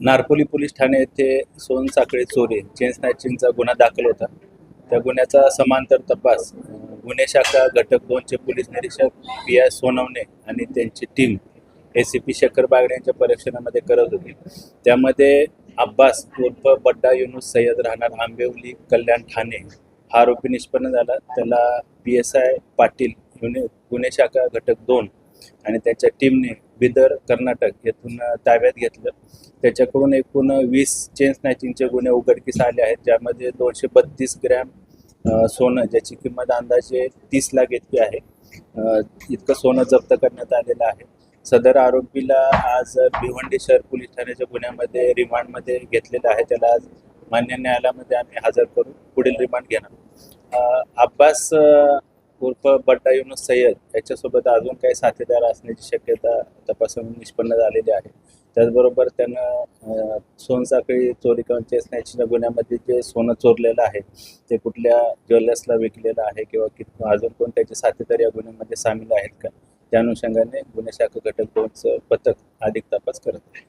Narpoli police Thane येथे सोन साखळे चोरी चेन स्नॅचिंगचा गुन्हा दाखल होता. त्या गुन्ह्याचा समांतर तपास गुन्हे शाखा घटक दोनचे पोलीस निरीक्षक पी आय सोनवणे आणि त्यांची team A C P Shekhar Bagde यांच्या परीक्षणामध्ये करत होती. त्यामध्ये अब्बास उर्फ बड्डा युनुस सय्यद राहणार आंबेवली कल्याण ठाणे हा आरोपी निष्पन्न झाला. त्याला पी एस आय पाटील गुन्हे गुन्हे शाखा घटक दोन आणि त्याच्या टीमने बिदर कर्नाटक येथून ताब्यात घेतलं. त्याच्याकडून एकूण वीस चेन स्नॅचिंगचे गुन्हे उघडकीस आले आहेत ज्यामध्ये दोनशे बत्तीस ग्रॅम सोनं ज्याची किंमत अंदाजे तीस लाख इतकी आहे. इतकं सोनं जप्त करण्यात आलेलं आहे. सदर आरोपीला आज भिवंडी शहर पोलीस ठाण्याच्या गुन्ह्यामध्ये रिमांडमध्ये घेतलेलं आहे. त्याला आज मान्य न्यायालयामध्ये आम्ही हजर करून पुढील रिमांड घेणार. अब्बास उर्फ बड्डा युनुस सय्यद याच्यासोबत अजून काही साथीदार असण्याची शक्यता तपासून निष्पन्न झालेली आहे. त्याचबरोबर त्यानं सोनसाखळी चोरी किंवा चेसण्याच्या गुन्ह्यामध्ये जे सोनं चोरलेलं आहे ते कुठल्या ज्वेलर्सला विकलेलं आहे किंवा कि अजून कोण त्याचे साथीदार या गुन्ह्यामध्ये सामील आहेत का? त्या अनुषंगाने गुन्हे शाखा घटक दोनचं पथक अधिक तपास करत आहे.